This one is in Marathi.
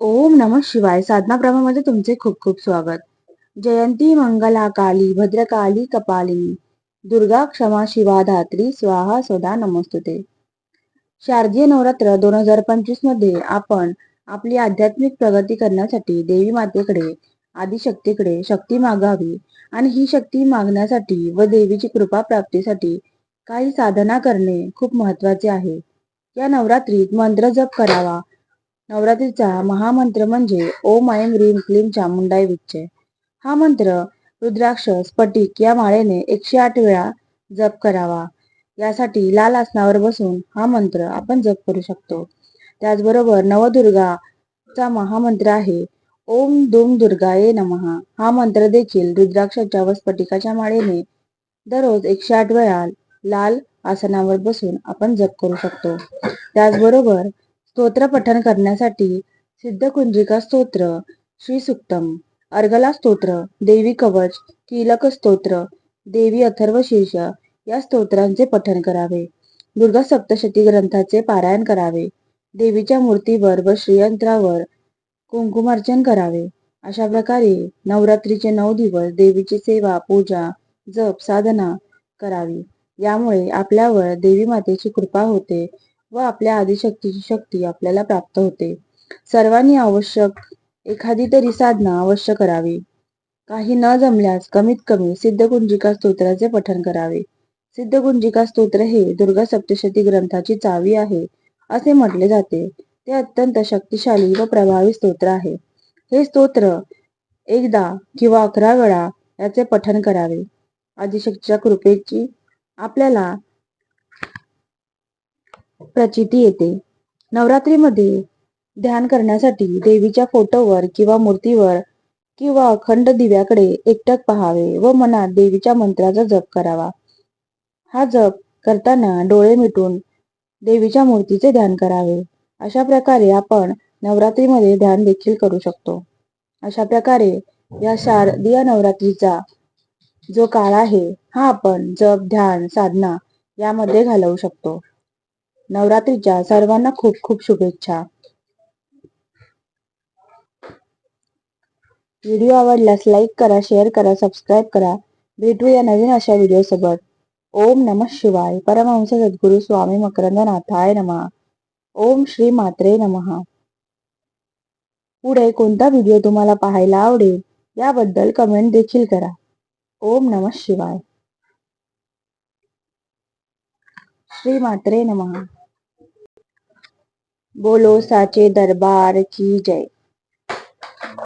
ओम नम शिवाय. साधना प्रभामध्ये तुमचे खूप खूप स्वागत. जयंती मंगला काली भद्रकाली कपालिनी. दुर्गा क्षमा शिवा धात्री स्वाहा सोदा नमस्तुते. शारदीय नवरात्र दोन हजार पंचवीसमध्ये आपण आपली आध्यात्मिक प्रगती करण्यासाठी देवी मातेकडे आदिशक्तीकडे शक्ती मागावी आणि ही शक्ती मागण्यासाठी व देवीची कृपा प्राप्तीसाठी काही साधना करणे खूप महत्त्वाचे आहे. या नवरात्रीत मंत्र जप करावा नवरात्रीचा महामंत्र म्हणजे ओम ऐम रीम क्लीम चामुंडाई विच्चे हा मंत्र रुद्राक्ष स्फटिक या माळेने एकशे आठ वेळा जप करावा. यासाठी लाल आसनावर बसून हा मंत्र आपण जप करू शकतो. त्याचबरोबर नवदुर्गाचा महामंत्र आहे ओम दुम दुर्गाये नमहा हा मंत्र देखील रुद्राक्षाच्या व स्फटिकाच्या माळेने दररोज एकशे आठ वेळा लाल आसनावर बसून आपण जप करू शकतो. त्याचबरोबर स्तोत्र पठण करण्यासाठी सिद्धकुंजिका स्तोत्र श्री सुक्तम अर्गला स्तोत्र देवी कवच कीलक स्तोत्र देवी अथर्व शीर्ष या स्तोत्रांचे पठण करावे. दुर्गा सप्तशती ग्रंथाचे पारायण करावे. देवीच्या मूर्तीवर व श्रीयंत्रावर कुंकुमार्चन करावे. अशा प्रकारे नवरात्रीचे नऊ दिवस देवीची सेवा पूजा जप साधना करावी. यामुळे आपल्यावर देवी मातेची कृपा होते व आपल्या आदिशक्तीची शक्ती आपल्याला प्राप्त होते. सर्वांनी आवश्यक एखादी तरी साधना अवश्य करावी. काही न जमल्यास कमीत कमी सिद्धगुंजिका स्तोत्राचे पठण करावे. सिद्धगुंजिका स्तोत्र हे दुर्गा सप्तशती ग्रंथाची चावी आहे असे म्हटले जाते. ते अत्यंत शक्तिशाली व प्रभावी स्तोत्र आहे. हे स्तोत्र एकदा किंवा अकरा वेळा याचे पठण करावे. आदिशक्तीच्या कृपेची आपल्याला प्रचिती येते. नवरात्रीमध्ये ध्यान करण्यासाठी देवीच्या फोटोवर किंवा मूर्तीवर किंवा अखंड दिव्याकडे एकटक पहावे व मनात देवीच्या मंत्राचा जप करावा. हा जप करताना डोळे मिटून देवीच्या मूर्तीचे ध्यान करावे. अशा प्रकारे आपण नवरात्रीमध्ये ध्यान देखील करू शकतो. अशा प्रकारे या शारदीय नवरात्रीचा जो काळ आहे हा आपण जप ध्यान साधना यामध्ये घालवू शकतो. नवरात्रीच्या सर्वांना खूप खूप शुभेच्छा. व्हिडिओ आवडल्यास लाईक करा शेअर करा सबस्क्राईब करा. भेटूया नवीन अशा व्हिडिओ सोबत ओम नम शिवाय. परमहंस सद्गुरु स्वामी मकरंद नाथाय नमा. ओम श्री मात्रे नमहा पुढे कोणता व्हिडिओ तुम्हाला पाहायला आवडेल याबद्दल कमेंट देखील करा. ओम नम शिवाय. श्री मात्रे नमहा બોલો સાચે દરબાર કી જય.